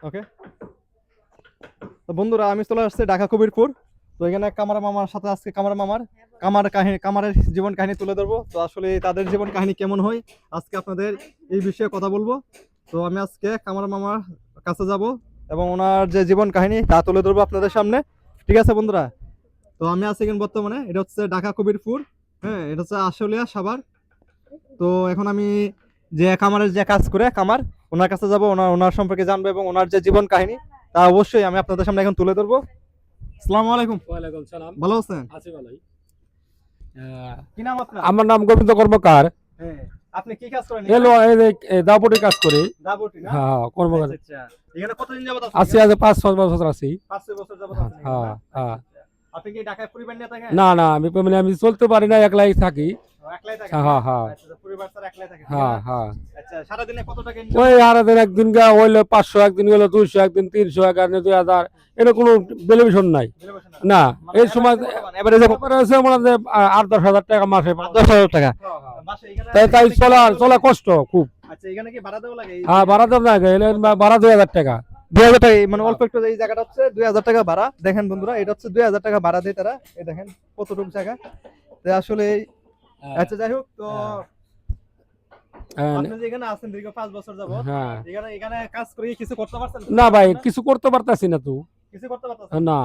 ওকে তো বন্ধুরা, আমি চলে আসছি ঢাকা কবিরপুর। তো এখানে কামার মামার সাথে আজকে কামার মামার, কামার কাহিনী, কামারের জীবন কাহিনী তুলে ধরবো। তো আসলে তাদের জীবন কাহিনী কেমন হয়, আজকে আপনাদের এই বিষয়ে কথা বলব। তো আমি আজকে কামার মামার কাছে যাব এবং ওনার যে জীবন কাহিনী, তা তুলে ধরবো আপনাদের সামনে। ঠিক আছে বন্ধুরা? তো আমি আছি এখন বর্তমানে, এটা হচ্ছে ঢাকা কবিরপুর। হ্যাঁ এটা হচ্ছে আশুলিয়া সাভার। তো এখন আমি যে কামারের যে কাজ করে, কামার ওনার কাছে যাব ওনার ওনার সম্পর্কে জানব এবং ওনার যে জীবন কাহিনী তা অবশ্যই আমি আপনাদের সামনে এখন তুলে ধরবো। আসসালামু আলাইকুম। ওয়ালাইকুম সালাম। ভালো আছেন? আছি ভালোই। কি নাম আপনার? আমার নাম গোবিন্দ কর্মকার। হ্যাঁ আপনি কি কাজ করেন এলো এই যে এ, দাপুটি কাজ করি। দাবুটি না? হ্যাঁ আচ্ছা, কর্মকার। আচ্ছা। এখানে কতদিন যাবত আছেন? আছি আজ পাঁচ ছয় বছর আছি। পাঁচ ছয় বছর যাবত আছেন হ্যাঁ না? হ্যাঁ। আপনি কি ঢাকায় পরিবার নিয়ে থাকেন? না না আমি মানে আমি চলতে পারি না একলাই থাকি। একলাই থাকেন? হ্যাঁ, হ্যাঁ। আচ্ছা, আচ্ছা, পরিবার ছাড়া একলাই থাকেন। হ্যাঁ হ্যাঁ। আচ্ছা সারাদিনে কত টাকা ওই আর একদিন গা পাঁচশো একদিন গেলো দুইশো একদিন তিনশো একদিন দুই হাজার। এটা কোনো টেলিভিশন নাই। না মানে এই সময় এবারে যে তারপরে হচ্ছে মনে হয় যে, আ- আট দশ হাজার টাকা মাসে দশ হাজার টাকা। তাই তাই চলা চলা কষ্ট খুব। আচ্ছা ভাড়া দেওয়া লাগে? হ্যাঁ ভাড়া তো না গেলে ভাড়া দুই হাজার টাকা। দুই হাজার টাকা মানে অল্প একটু এই জায়গাটা হচ্ছে দুই হাজার টাকা ভাড়া। দেখেন বন্ধুরা এটা হচ্ছে দুই হাজার টাকা ভাড়া দেয় তারা এই দেখেন কতটুকু জায়গা। আসলে আচ্ছা যাই হোক তো না ভাই কিছু করতে পারতাছি না তো। কিছু করতে না।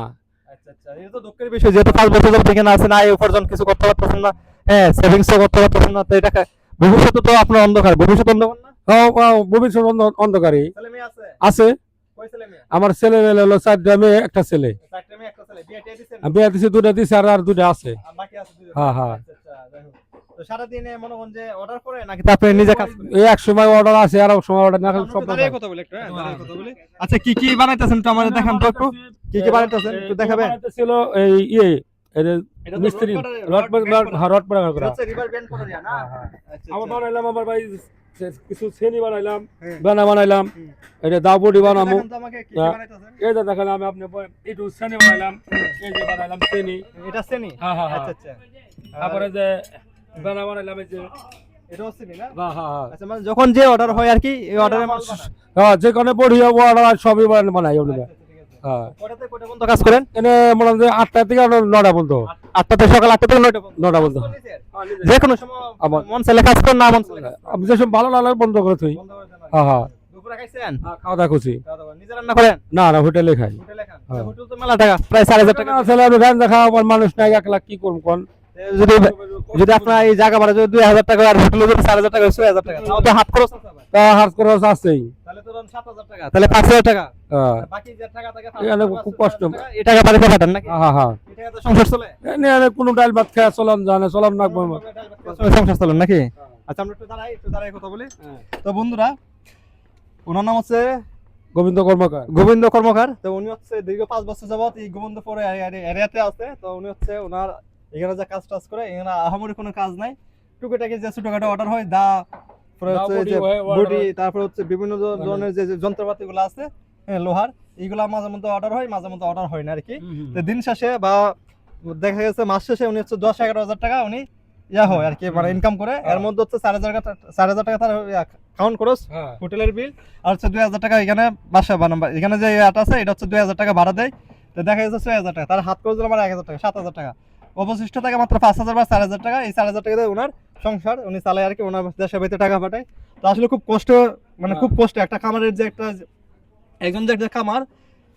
আচ্ছা আচ্ছা এটা তো দুঃখের বিষয় যেহেতু পাঁচ বছর যাবত এখানে আছেন আয় উপার্জন কিছু করতে পারতেছেন না হ্যাঁ সেভিংসও করতে পারতেছেন না তো এটা কা- ভবিষ্যতে তো আপনার অন্ধকার ভবিষ্যৎ অন্ধকার না? আছে? আমার ছেলে মেয়ে? হলো চারটা মেয়ে একটা ছেলে। বিয়ে দিছে দুটা দিছে আর আর দুটা আছে। হ্যাঁ, হ্যাঁ। যাই হোক তো সারাদিনে মনে করেন যে অর্ডার করে নাকি আপনি নিজে কাজ এই এক সময় অর্ডার আছে আর এক সময় অর্ডার না সব কথা বলি একটু, হ্যাঁ, কথা বলি। আচ্ছা কি কি বানাইতেছেন একটু আমাদের দেখান তো একটু কি কি বানাইতেছেন একটু দেখাবেন ছিল এই ইয়ে এই যে এটা তো মিস্ত্রি রড রড রড করা। হ্যাঁ রড পড়া এটা করা হচ্ছে river band করা যায় না? হ্যাঁ, হ্যাঁ। আমার। বানাইলাম আমার ভাই কিছু শ্রেণি বানাইলাম হুম। বেনা বানাইলাম এটা দাবুটি বানামু দেখান তো আমাকে কি কি হ্যাঁ। বানাইতেছেন? এই যে দেখালাম আমি আপনি একটু শ্রেণি বানাইলাম এই যে বানাইলাম শ্রেণি এটা শ্রেণি? হ্যাঁ, হ্যাঁ, হ্যাঁ। আচ্ছা, আচ্ছা। তারপরে যে বেনা বানাইলাম এই যে। এটাও শ্রেণি না? হ্যাঁ হ্যাঁ হ্যাঁ। যখন যে অর্ডার হয় আর কি এই অর্ডারে হ্যাঁ যেখানে পড়ি অর্ডার সবই বানাই বানাই আমরা ঠিক আছে। হ্যাঁ। কয়টাতে কয়টা পর্যন্ত কাজ করেন? এনে মনে হয় আটটা থেকে নটা পর্যন্ত। আটটা থেকে সকাল আটটা থেকে নয়টা নটা পর্যন্ত। যে কোনো সময় মন চাইলে কাজ করেন না মন চাইলে কাজ করেন। আমি যেসব ভালো লাগলে বন্ধ করে কি। হ্যাঁ হ্যাঁ। খাওয়া দাওয়া করছি। করেন। না না হোটেলে খাই। হোটেলে খান। হ্যাঁ। হোটেল তো মেলা টাকা প্রায় চার হাজার টাকা। ছেলে আমি দেখা আমার মানুষ নাই এক লাখ কি করব কোন যদি যদি আপনার এই জায়গা ভাড়া যদি দুই হাজার টাকা আর হোটেলে যদি চার হাজার টাকা ছয় হাজার টাকা তাও তো হাত খরচ আছে তা হাত করে আছেই। তাহলে তো সাত হাজার টাকা তাহলে পাঁচ হাজার টাকা। হ্যাঁ। বাকি যে টাকা থাকে খুব কষ্ট। এই টাকা বাড়িতে পাঠান নাকি? হ্যাঁ হ্যাঁ এই টাকা তো সংসার চলে। এনে এনে কোনো ডাল ভাত খাওয়া চলাম জানে চলাম না সংসার চলেন নাকি? আচ্ছা আমরা একটু দাঁড়াই একটু দাঁড়াই কথা বলি। তো বন্ধুরা ওনার নাম হচ্ছে গোবিন্দ কর্মকার। গোবিন্দ কর্মকার। তো উনি হচ্ছে দীর্ঘ পাঁচ বছর যাবত এই গোবিন্দপুর এরিয়াতে আছে। তো উনি হচ্ছে ওনার এখানে যে কাজ টাজ করে এখানে আহামরি কোনো কাজ নাই। টুকিটাকি যে ছোটখাটো অর্ডার হয় দা বডি হয়, হয়। তারপরে হচ্ছে বিভিন্ন ধরনের যে যন্ত্রপাতি যন্ত্রপাতিগুলো আছে হ্যাঁ, লোহার এইগুলা মাঝে মধ্যে অর্ডার হয় মাঝে মধ্যে অর্ডার হয় না আর কি তো দিন শেষে বা দেখা গেছে মাস শেষে উনি হচ্ছে দশ এগারো হাজার টাকা উনি ইয়া হয় আর কি মানে ইনকাম করে। এর মধ্যে হচ্ছে চার হাজার টাকা চার হাজার টাকা তার খাওয়ান খরচ হ্যাঁ। হোটেলের বিল আর হচ্ছে দুই হাজার টাকা এখানে বাসা বানাবা এখানে যে আট আছে এটা হচ্ছে দুই হাজার টাকা ভাড়া দেয়। তো দেখা যাচ্ছে ছয় হাজার টাকা তার হাত খরচ আমার এক হাজার টাকা সাত হাজার টাকা। অবশিষ্ট টাকা মাত্র পাঁচ হাজার বা চার হাজার টাকা। এই চার হাজার টাকা ওনার সংসার উনি চালায় আর কি ওনার দেশে বাড়িতে টাকা পাঠায়। তো আসলে খুব কষ্ট মানে খুব কষ্ট একটা খামারের যে একটা একজন যে একটা খামার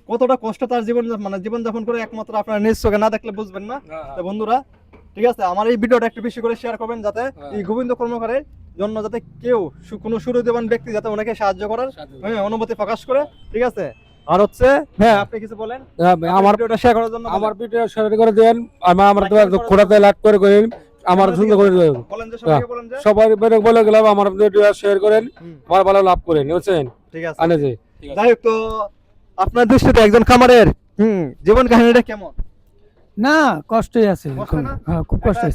কতটা কষ্ট তার জীবন মানে জীবন যাপন করে একমাত্র আপনার নিজ চোখে না দেখলে বুঝবেন না। তো বন্ধুরা ঠিক আছে আমার এই ভিডিওটা একটু বেশি করে শেয়ার করবেন যাতে এই গোবিন্দ কর্মকারের জন্য যাতে কেউ কোনো সুরদেবান ব্যক্তি যাতে ওনাকে সাহায্য করার হ্যাঁ অনুমতি প্রকাশ করে ঠিক আছে? আর হচ্ছে হ্যাঁ। আপনি কিছু বলেন? আমার ভিডিওটা শেয়ার করার জন্য আমার ভিডিও শেয়ার করে দেন আমার আমার খোড়াতে লাইক করে করেন আমার সুন্দর করে দেন। বলেন যে সবাইকে বলেন যে। সবাই বেরে বলে গেলাম আমার ভিডিও শেয়ার করেন আমার ভালো লাভ করেন বুঝছেন? ঠিক আছে। আনে যে। যাই হোক তো আপনার দৃষ্টিতে একজন খামারের হুম জীবন কাহিনীটা কেমন? না কষ্টই আছে খুব। না? হ্যাঁ কষ্ট আছে।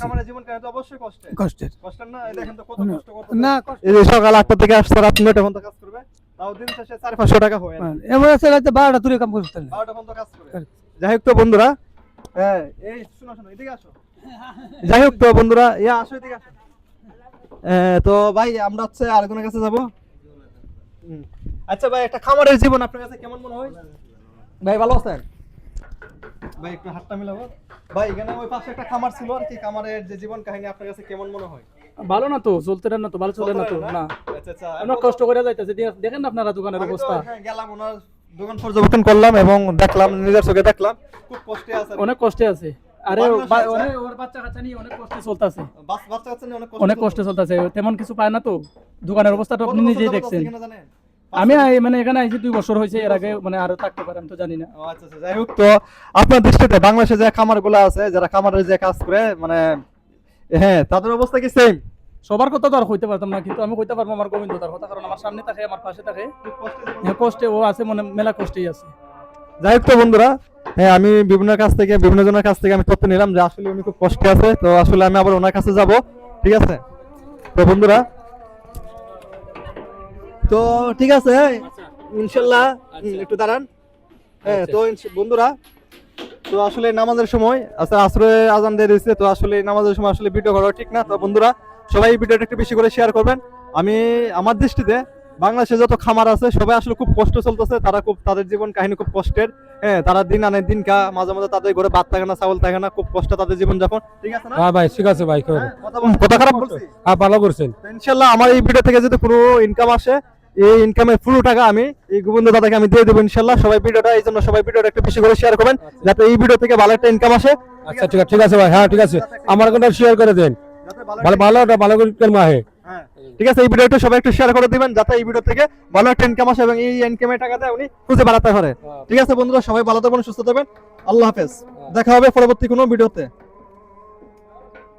তো কষ্টের। না? এই দেখেন তো কত না, কষ্ট করতে না কষ্ট এই যে সকাল আটটা থেকে নয়টা পর্যন্ত কাজ করবে। তাও দিন শেষে চার পাঁচশো টাকা হয় এমন আছে রাতে বারোটা তুলে কাম করতে বারোটা পর্যন্ত কাজ করে। যাই হোক তো বন্ধুরা হ্যাঁ, এই শোনো শোনো এদিকে আসো। যাই হোক তো বন্ধুরা ইয়া আসো এদিকে আসো। তো ভাই আমরা হচ্ছে আরেকজনের কাছে যাব। আচ্ছা ভাই একটা খামারের জীবন আপনার কাছে কেমন মনে হয়? ভাই ভালো আছেন? ভাই একটু হাতটা মিলাবো। ভাই এখানে ওই পাশে একটা খামার ছিল আর কি খামারের যে জীবন কাহিনী আপনার কাছে কেমন মনে হয়? ভালো না তো চলতে না তো ভালো চলে না তো না। আচ্ছা আচ্ছা। আমরা কষ্ট করে যাইতেছে দেখেন না আপনারা দোকানের অবস্থা। গেলাম ওনার দোকান পর্যবেক্ষণ করলাম এবং দেখলাম নিজের চোখে দেখলাম খুব কষ্টে আছে। অনেক কষ্টে আছে। আরে ওর বাচ্চা কাচ্চা নিয়ে অনেক কষ্টে চলতেছে। বাচ- বাচ্চা কাচ্চা নিয়ে অনেক কষ্ট অনেক কষ্টে চলতেছে। তেমন কিছু পায় না তো। দোকানের অবস্থাটা কত আপনি নিজেই দেখছেন? আমি মানে এখানে আইছি দুই বছর হয়েছে এর আগে মানে আরও থাকতে পারে আমি তো জানি না। আচ্ছা আচ্ছা যাই হোক তো আপনার দৃষ্টিতে বাংলাদেশে যে খামার খামারগুলো আছে যারা খামারের যে কাজ করে মানে হ্যাঁ তাদের অবস্থা কি সেম সবার কথা তো আর কইতে পারতাম না কিন্তু আমি কইতে পারব আমার গোবিন্দ তার কথা কারণ আমার সামনে থাকে আমার পাশে থাকে। হ্যাঁ, কষ্টে ও আছে মনে মেলা কষ্টেই আছে। যাই হোক তো বন্ধুরা হ্যাঁ আমি বিভিন্ন কাছ থেকে বিভিন্ন জনের কাছ থেকে আমি তথ্য নিলাম যে আসলে উনি খুব কষ্টে আছে তো আসলে আমি আবার ওনার কাছে যাব ঠিক আছে? তো বন্ধুরা তো ঠিক আছে ইনশাল্লাহ একটু দাঁড়ান। হ্যাঁ তো বন্ধুরা তো আসলে নামাজের সময় আচ্ছা আসরে আজান দিয়ে দিয়েছে তো আসলে নামাজের সময় আসলে ভিডিও করা ঠিক না। তো বন্ধুরা সবাই ভিডিওটা একটু বেশি করে শেয়ার করবেন। আমি আমার দৃষ্টিতে বাংলাদেশে যত খামার আছে সবাই আসলে খুব কষ্ট চলতেছে। তারা খুব তাদের জীবন কাহিনী খুব কষ্টের। হ্যাঁ তারা দিন আনে দিন কা মাঝে মাঝে তাদের ঘরে ভাত থাকে না চাউল থাকে না খুব কষ্ট তাদের জীবন যাপন ঠিক আছে না? হ্যাঁ ভাই ঠিক আছে ভাই হ্যাঁ, কথা খারাপ বলছি? হ্যাঁ ভালো করছেন। তো ইনশাল্লাহ আমার এই ভিডিও থেকে যদি কোনো ইনকাম আসে এই ইনকামের পুরো টাকা আমি এই গোবিন্দ দাদাকে আমি দিয়ে দেবো ইনশাল্লাহ। সবাই ভিডিওটা এই জন্য সবাই ভিডিওটা একটু বেশি করে শেয়ার করবেন যাতে এই ভিডিও থেকে ভালো একটা ইনকাম আসে। আচ্ছা ঠিক আছে ঠিক আছে ভাই হ্যাঁ ঠিক আছে। আমার কথা শেয়ার করে দেন। ভালো ভালো ভালো ইনকাম আহে হ্যাঁ, ঠিক আছে এই ভিডিওটা সবাই একটু শেয়ার করে দিবেন যাতে এই ভিডিও থেকে ভালো একটা ইনকাম আসে এবং এই ইনকামের টাকাতে উনি খুঁজে বাড়াতে পারে। ঠিক আছে বন্ধুরা সবাই ভালো থাকবেন সুস্থ থাকবেন। আল্লাহ হাফেজ। দেখা হবে পরবর্তী কোনো ভিডিওতে